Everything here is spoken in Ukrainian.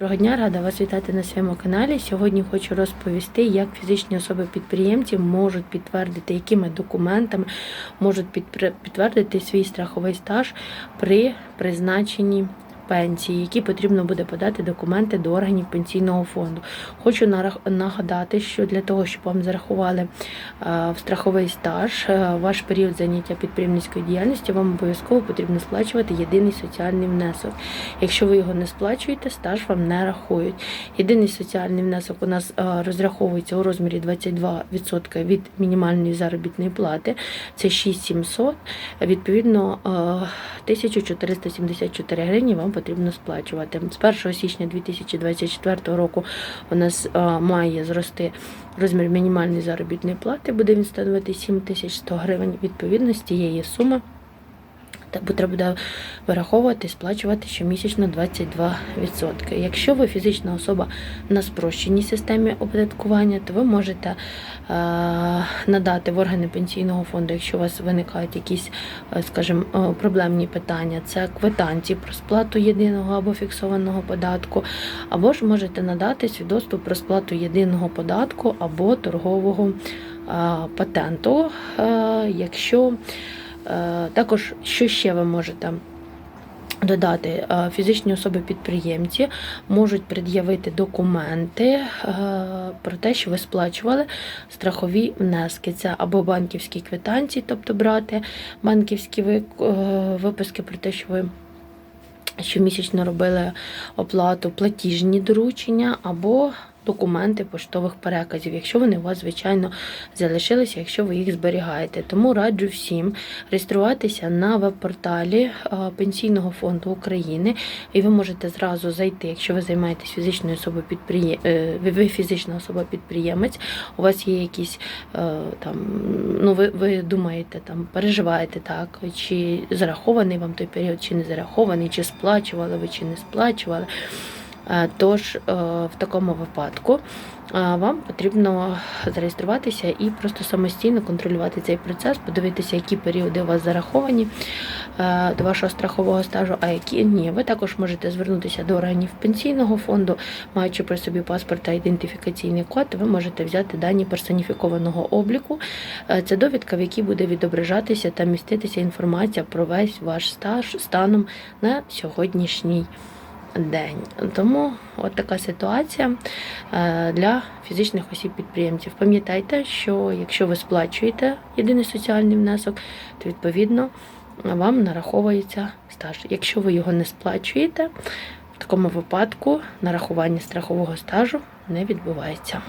Доброго дня, рада вас вітати на своєму каналі. Сьогодні хочу розповісти, як фізичні особи-підприємці можуть підтвердити, якими документами можуть підтвердити свій страховий стаж при призначенні пенсії, які потрібно буде подати документи до органів пенсійного фонду. Хочу нагадати, що для того, щоб вам зарахували е, в страховий стаж е, ваш період заняття підприємницької діяльності, вам обов'язково потрібно сплачувати єдиний соціальний внесок. Якщо ви його не сплачуєте, стаж вам не рахують. Єдиний соціальний внесок у нас е, розраховується у розмірі 22% від мінімальної заробітної плати. Це 6700. Відповідно, е, 1474 гривні вам потрібно сплачувати. З 1 січня 2024 року у нас е, має зрости розмір мінімальної заробітної плати, буде він становити 7100 гривень. Відповідно, з цієї суми буде вираховувати, сплачувати щомісячно 22%. Якщо ви фізична особа на спрощеній системі оподаткування, то ви можете е, надати в органи пенсійного фонду, якщо у вас виникають якісь, е, скажімо, е, проблемні питання, це квитанції про сплату єдиного або фіксованого податку, або ж можете надати свідоцтво про сплату єдиного податку або торгового патенту, якщо Також, що ще ви можете додати? Е, Фізичні особи-підприємці можуть пред'явити документи е, про те, що ви сплачували страхові внески. Це або банківські квитанції, тобто брати банківські е, виписки про те, що ви щомісячно робили оплату, платіжні доручення або документи поштових переказів, якщо вони у вас, звичайно, залишилися, якщо ви їх зберігаєте. Тому раджу всім реєструватися на веб-порталі е, Пенсійного фонду України, і ви можете зразу зайти, якщо ви займаєтесь фізичною особою підприє... е, ви- фізична особа підприємець, у вас є якісь е, там, ну ви, ви думаєте, там переживаєте так, чи зарахований вам той період, чи не зарахований, чи сплачували ви, чи не сплачували. Е, Тож е, в такому випадку е, вам потрібно зареєструватися і просто самостійно контролювати цей процес, подивитися, які періоди у вас зараховані до вашого страхового стажу, а які ні. Ви також можете звернутися до органів пенсійного фонду, маючи при собі паспорт та ідентифікаційний код, ви можете взяти дані персоніфікованого обліку. Це довідка, в якій буде відображатися та міститися інформація про весь ваш стаж станом на сьогоднішній день. Тому от така ситуація е, для фізичних осіб-підприємців. Пам'ятайте, що якщо ви сплачуєте єдиний соціальний внесок, то відповідно вам нараховується стаж. Якщо ви його не сплачуєте, в такому випадку нарахування страхового стажу не відбувається.